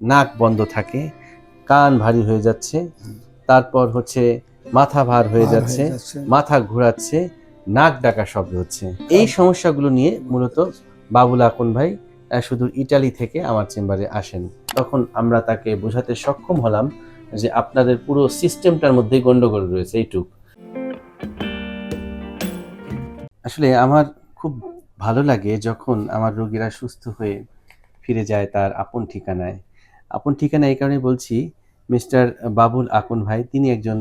নাক বন্ধ থাকে কান ভারী হয়ে যাচ্ছে তারপর হচ্ছে মাথা ভার হয়ে যাচ্ছে মাথা ঘোরাচ্ছে নাক ডাকা শব্দ হচ্ছে। এই সমস্যাগুলো নিয়ে মূলত বাবুল আকন ভাই শুধু ইটালি থেকে আমার চেম্বারে আসেন। তখন আমরা তাকে বোঝাতে সক্ষম হলাম যে আপনাদের পুরো সিস্টেমটার মধ্যে গন্ডগোল রয়েছে এইটুক। আসলে আমার খুব ভালো লাগে যখন আমার রোগীরা সুস্থ হয়ে ফিরে যায় তার আপন ঠিকানায়। আপন ঠিকানা এই কারণে বলছি মিস্টার বাবুল আকন ভাই তিনি একজন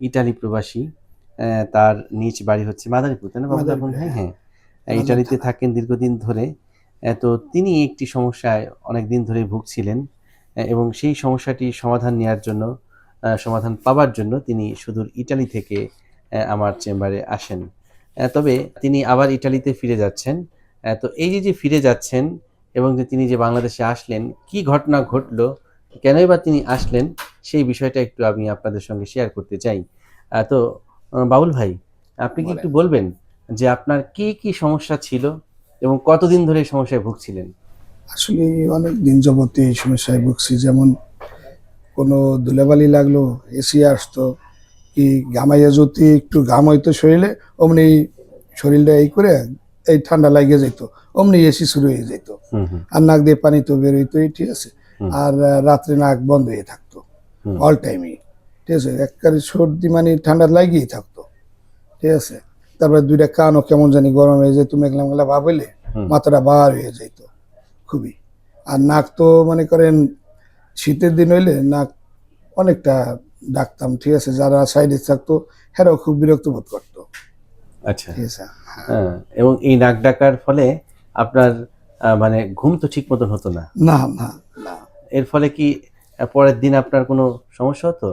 ইটালি প্রবাসী তার নিজ বাড়ি হচ্ছে মাদারীপুর তাই না বাবুল আকন ভাই? হ্যাঁ। হ্যাঁ। ইটালিতে থাকেন দীর্ঘদিন ধরে। তো তিনি একটি সমস্যায় অনেক দিন ধরে ভুগছিলেন এবং সেই সমস্যাটি সমাধান নেওয়ার জন্য সমাধান পাওয়ার জন্য তিনি সুদূর ইটালি থেকে আমার চেম্বারে আসেন। তবে তিনি আবার ইটালিতে ফিরে যাচ্ছেন। তো এই যে যে ফিরে যাচ্ছেন এবং যে তিনি যে বাংলাদেশে আসলেন কি ঘটনা ঘটলো কেনই বা তিনি আসলেন সেই বিষয়টা একটু আমি আপনাদের সঙ্গে শেয়ার করতে চাই। তো বাবুল ভাই আপনি কি একটু বলবেন যে আপনার কি কি সমস্যা ছিল এবং কতদিন ধরে এই সমস্যায় ভুগছিলেন? আসলে অনেক দিন যাবত এই সমস্যায় ভুগছি। যেমন কোনো ধুলাবালি লাগল এসি আসতো কি ঘামাইয়া যদি একটু ঘাম হইতো শরীরে অমনি শরীরটা এই করে এই ঠান্ডা লাগিয়ে যেত অমনি এসি শুরু হয়ে যেত আর নাক দিয়ে পানি তো বের হইতো ঠিক আছে? আর রাত্রে নাক বন্ধ হয়ে থাকতো। অল টাইমই ঠিক আছে? একবারে সর্দি মানে ঠান্ডা লাগিয়েই থাকতো ঠিক আছে? তারপরে দুইটা কানও কেমন জানি গরম হয়ে যেত মেঘলা মেঘলা ভাব হইলে মাথাটা বার হয়ে যেত খুবই। আর নাক তো মনে করেন শীতের দিন হইলে নাক অনেকটা ডাকতাম ঠিক আছে? যারা সাইডে থাকতো হেরাও খুব বিরক্ত বোধ করতো। আচ্ছা। হ্যাঁ। এবং এই নাক ডাকার ফলে আপনার মানে ঘুম তো ঠিক মতন হতো না। না না না। এর ফলে কি পরের দিন আপনার কোনো সমস্যা হতো?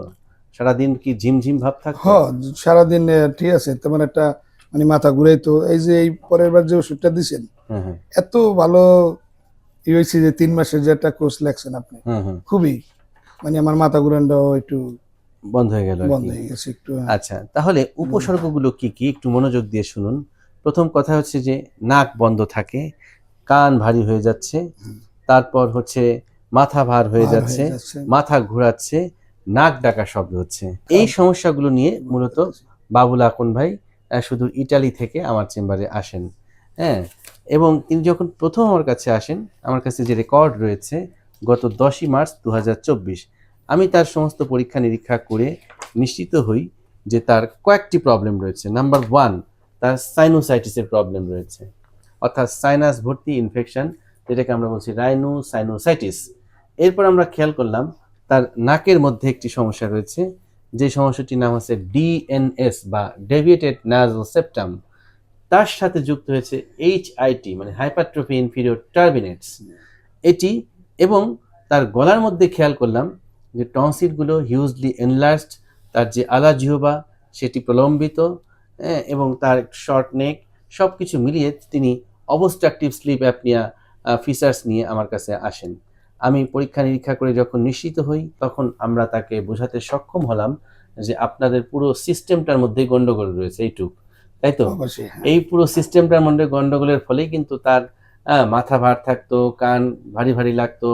সারাদিন কি ঝিমঝিম ভাব থাকতো? হ সারাদিন ঠিক আছে তেমন একটা মানে মাথা ঘুরাইতো। এই যে এই পরের বার যে ওষুধটা দিছেন হুম হুম এত ভালো ই হয়েছে যে তিন মাসের যে একটা কোর্স লাগছেন আপনি হুম হুম খুবই মানে আমার মাথা ঘুরানটাও একটু বন্ধ হয়ে গেল বন্ধ হয়ে গেছে একটু আচ্ছা তাহলে উপসর্গগুলো কি কি? একটু মনোযোগ দিয়ে শুনুন। প্রথম কথা হচ্ছে যে নাক বন্ধ থাকে কান ভারী হয়ে যাচ্ছে তারপর হচ্ছে মাথা ভার হয়ে যাচ্ছে যাচ্ছে। মাথা ঘোরাচ্ছে নাক ডাকা শব্দ হচ্ছে। এই সমস্যাগুলো নিয়ে মূলত বাবুল আকন ভাই শুধু ইটালি থেকে আমার চেম্বারে আসেন হ্যাঁ। এবং তিনি যখন প্রথম আমার কাছে আসেন আমার কাছে যে রেকর্ড রয়েছে গত দশই মার্চ দু হাজার চব্বিশ আমি তার সমস্ত পরীক্ষা নিরীক্ষা করে নিশ্চিত হই যে তার কয়েকটি প্রবলেম রয়েছে। নাম্বার ওয়ান তার সাইনোসাইটিসের প্রবলেম রয়েছে। অর্থাৎ সাইনাস ভর্তি ইনফেকশন যেটাকে আমরা বলছি রাইনো সাইনোসাইটিস এরপর আমরা খেয়াল করলাম, তার নাকের মধ্যে একটি সমস্যা রয়েছে। যে সমস্যাটির নাম হচ্ছে ডিএনএস বা ডেভিয়েটেড নাজল সেপ্টাম তার সাথে যুক্ত হয়েছে এইচআইটি মানে হাইপারট্রফি ইনফিরিয়র টার্বিনেটস এটি এবং তার গলার মধ্যে খেয়াল করলাম যে টনসিলগুলো হিউজলি এনলার্জড তার যে আলা জিহবা সেটি প্রলম্বিত হ্যাঁ, এবং তার শর্ট নেক সব কিছু মিলিয়ে তিনি অবস্ট্রাকটিভ স্লিপ অ্যাপনিয়া ফিচার্স নিয়ে আমার কাছে আসেন। আমি পরীক্ষা নিরীক্ষা করে যখন নিশ্চিত হই তখন আমরা তাকে বোঝাতে সক্ষম হলাম যে আপনাদের পুরো সিস্টেমটার মধ্যেই গন্ডগোল রয়েছে এইটুক। তাই তো? হ্যাঁ। এই পুরো সিস্টেমটার মধ্যে গন্ডগোলের ফলেই কিন্তু তার মাথা ভার থাকতো কান ভারী ভারী লাগতো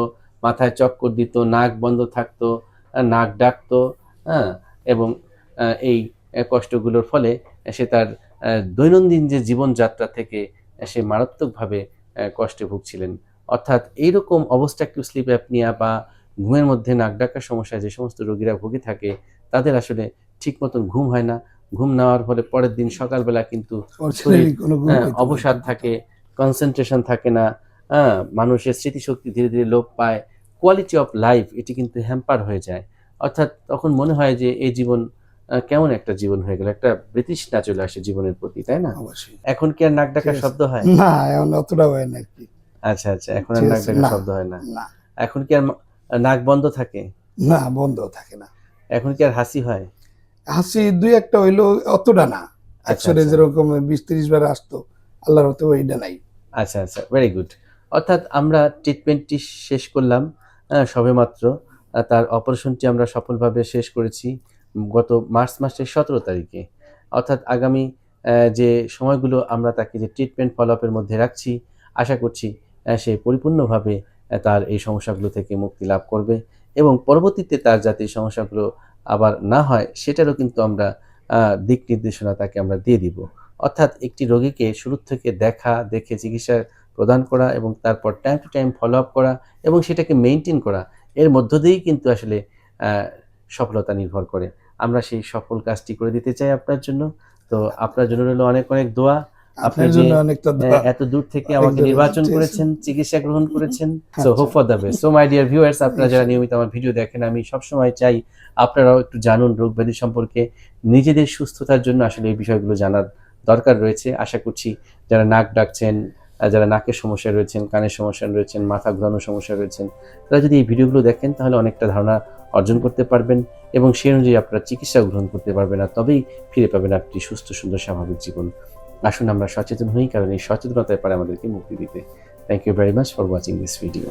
মাথায় চক্কর দিত নাক বন্ধ থাকতো নাক ডাকতো হ্যাঁ এবং এই কষ্টগুলোর ফলে সে তার দৈনন্দিন যে জীবনযাত্রা থেকে সে মারাত্মকভাবে কষ্টে ভুগছিলেন অর্থাৎ এইরকম অবস্থা অবস্ট্রাকটিভ স্লিপ অ্যাপনিয়া বা ঘুমের মধ্যে নাক ডাকার সমস্যায় যে সমস্ত রোগীরা ভুগে থাকে তাদের আসলে ঠিক মতন ঘুম হয় না ঘুম নেওয়ার ফলে পরের দিন সকালবেলা কিন্তু হ্যাঁ। অবসাদ থাকে কনসেন্ট্রেশন থাকে না হ্যাঁ মানুষের স্মৃতিশক্তি ধীরে ধীরে লোপ পায় কোয়ালিটি অফ লাইফ এটি কিন্তু হ্যাম্পার হয়ে যায়। অর্থাৎ তখন মনে হয় যে এই জীবন কেমন একটা জীবন হয়ে গেল? একটা ব্রিটিশটা চলে আসে জীবনের প্রতি তাই না? এখন কি আর নাক ডাকার শব্দ হয়? না এখন অতটা হয় না কি। আচ্ছা আচ্ছা এখন আর নাক ডাকার শব্দ হয় না। না। এখন কি আর নাক বন্ধ থাকে? না বন্ধ থাকে না। এখন কি আর হাসি হয়? হাসি দুই একটা হইল অতটা না। একশোরে আচ্ছা। যেরকম বিশ ত্রিশ বার আসতো আল্লাহর হতে ওইটা নাই। আচ্ছা আচ্ছা ভেরি গুড অর্থাৎ আমরা ট্রিটমেন্টটি শেষ করলাম। সবেমাত্র। আহ, তার অপারেশনটি আমরা সফলভাবে শেষ করেছি গত মার্চ মাসের সতেরো তারিখে। অর্থাৎ আগামী যে সময়গুলো আমরা তাকে যে ট্রিটমেন্ট ফলো আপের মধ্যে রাখছি আশা করছি সে পরিপূর্ণভাবে তার এই সমস্যাগুলো থেকে মুক্তি লাভ করবে এবং পরবর্তীতে তার যাতে এই সমস্যাগুলো আবার না হয় সেটারও কিন্তু আমরা দিক নির্দেশনা তাকে আমরা দিয়ে দিব। অর্থাৎ একটি রোগীকে শুরু থেকে দেখা দেখে চিকিৎসা প্রদান করা এবং তারপর time to time follow up করা এবং সেটাকে মেনটেন করা এর মধ্য দিয়েই কিন্তু আসলে সফলতা নির্ভর করে। আমরা সেই সফল কাজটি করে দিতে চাই আপনার জন্য। তো আপনার জন্য রইল অনেক অনেক দোয়া। আপনার জন্য অনেকটা এত দূর থেকে আমাকে নির্বাচন করেছেন চিকিৎসা গ্রহণ করেছেন। সো আচ্ছা। Hope for the best so my dear viewers আপনারা যারা নিয়মিত আমার ভিডিও দেখেন আমি সবসময় চাই আপনারাও একটু জানুন রোগ ব্যাধি সম্পর্কে। নিজেদের সুস্থতার জন্য আসলে এই বিষয়গুলো জানার দরকার রয়েছে। আশা করছি যারা নাক ডাকছেন যারা নাকের সমস্যা রয়েছেন, কানের সমস্যা রয়েছেন, মাথা ঘোরানোর সমস্যা রয়েছেন, তারা যদি এই ভিডিওগুলো দেখেন, তাহলে অনেকটা ধারণা অর্জন করতে পারবেন এবং সেই অনুযায়ী আপনারা চিকিৎসা গ্রহণ করতে পারবেন আর তবেই ফিরে পাবেন আপনি সুস্থ, সুন্দর, স্বাভাবিক জীবন। আসুন আমরা সচেতন হই, কারণ এই সচেতনতায় পারে আমাদেরকে মুক্তি দিতে। Thank you very much for watching this video